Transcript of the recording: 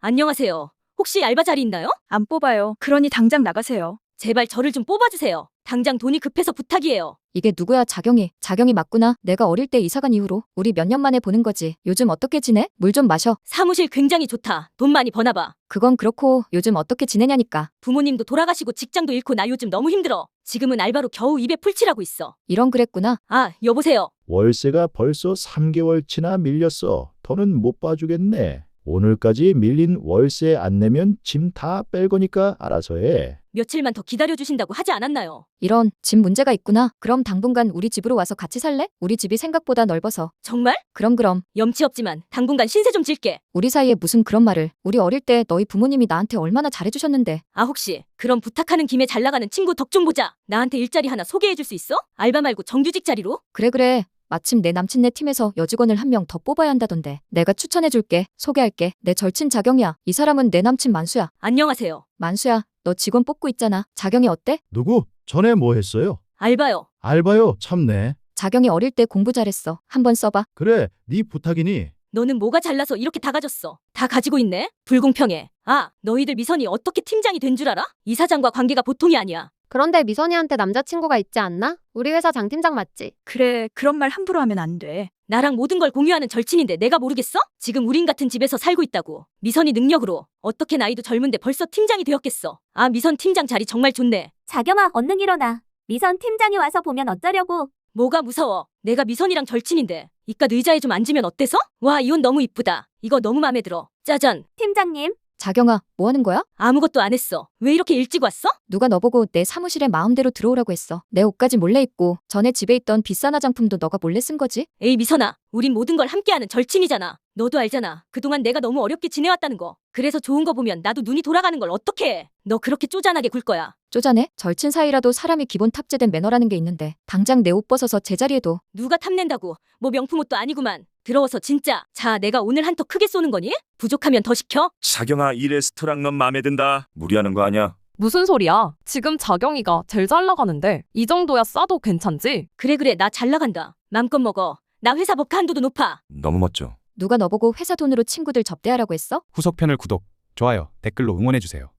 안녕하세요. 혹시 알바 자리 있나요? 안 뽑아요. 그러니 당장 나가세요. 제발 저를 좀 뽑아주세요. 당장 돈이 급해서 부탁이에요. 이게 누구야 자경이. 자경이 맞구나. 내가 어릴 때 이사간 이후로 우리 몇 년 만에 보는 거지. 요즘 어떻게 지내? 물 좀 마셔. 사무실 굉장히 좋다. 돈 많이 버나 봐. 그건 그렇고 요즘 어떻게 지내냐니까. 부모님도 돌아가시고 직장도 잃고 나 요즘 너무 힘들어. 지금은 알바로 겨우 입에 풀칠하고 있어. 이런 그랬구나. 아, 여보세요. 월세가 벌써 3개월치나 밀렸어. 더는 못 봐주겠네. 오늘까지 밀린 월세 안 내면 짐 다 뺄 거니까 알아서 해. 며칠만 더 기다려주신다고 하지 않았나요? 이런 집 문제가 있구나. 그럼 당분간 우리 집으로 와서 같이 살래? 우리 집이 생각보다 넓어서. 정말? 그럼 그럼. 염치 없지만 당분간 신세 좀 질게. 우리 사이에 무슨 그런 말을. 우리 어릴 때 너희 부모님이 나한테 얼마나 잘해주셨는데. 아, 혹시 그럼 부탁하는 김에 잘 나가는 친구 덕 좀 보자. 나한테 일자리 하나 소개해줄 수 있어? 알바 말고 정규직 자리로? 그래 그래. 마침 내 남친네 팀에서 여직원을 한 명 더 뽑아야 한다던데. 내가 추천해줄게. 소개할게. 내 절친 자경이야. 이 사람은 내 남친 만수야. 안녕하세요. 만수야. 너 직원 뽑고 있잖아. 자경이 어때? 누구? 전에 뭐 했어요? 알바요. 알바요. 참네. 자경이 어릴 때 공부 잘했어. 한번 써봐. 그래. 네 부탁이니? 너는 뭐가 잘나서 이렇게 다 가졌어? 다 가지고 있네? 불공평해. 아, 너희들 미선이 어떻게 팀장이 된 줄 알아? 이 사장과 관계가 보통이 아니야. 그런데 미선이한테 남자친구가 있지 않나? 우리 회사 장 팀장 맞지? 그래, 그런 말 함부로 하면 안 돼. 나랑 모든 걸 공유하는 절친인데 내가 모르겠어? 지금 우린 같은 집에서 살고 있다고. 미선이 능력으로 어떻게 나이도 젊은데 벌써 팀장이 되었겠어. 아, 미선 팀장 자리 정말 좋네. 자경아, 얼른 일어나. 미선 팀장이 와서 보면 어쩌려고. 뭐가 무서워? 내가 미선이랑 절친인데. 이깟 의자에 좀 앉으면 어때서? 와, 이 옷 너무 이쁘다. 이거 너무 마음에 들어. 짜잔. 팀장님, 자경아, 뭐 하는 거야? 아무것도 안 했어. 왜 이렇게 일찍 왔어? 누가 너보고 내 사무실에 마음대로 들어오라고 했어. 내 옷까지 몰래 입고 전에 집에 있던 비싼 화장품도 너가 몰래 쓴 거지? 에이, 미선아. 우린 모든 걸 함께하는 절친이잖아. 너도 알잖아. 그동안 내가 너무 어렵게 지내왔다는 거. 그래서 좋은 거 보면 나도 눈이 돌아가는 걸 어떻게 해? 너 그렇게 쪼잔하게 굴 거야. 쪼잔해? 절친 사이라도 사람이 기본 탑재된 매너라는 게 있는데 당장 내 옷 벗어서 제자리에도 누가 탐낸다고. 뭐 명품 옷도 아니구만. 들어와서 진짜. 자, 내가 오늘 한 턱 크게 쏘는 거니? 부족하면 더 시켜? 자경아 이 레스토랑 넌 마음에 든다. 무리하는 거 아니야? 무슨 소리야? 지금 자경이가 제일 잘 나가는데 이 정도야 싸도 괜찮지? 그래, 그래. 나 잘 나간다. 맘껏 먹어. 나 회사 법한도도 높아. 너무 멋져. 누가 너보고 회사 돈으로 친구들 접대하라고 했어? 후속편을 구독, 좋아요, 댓글로 응원해주세요.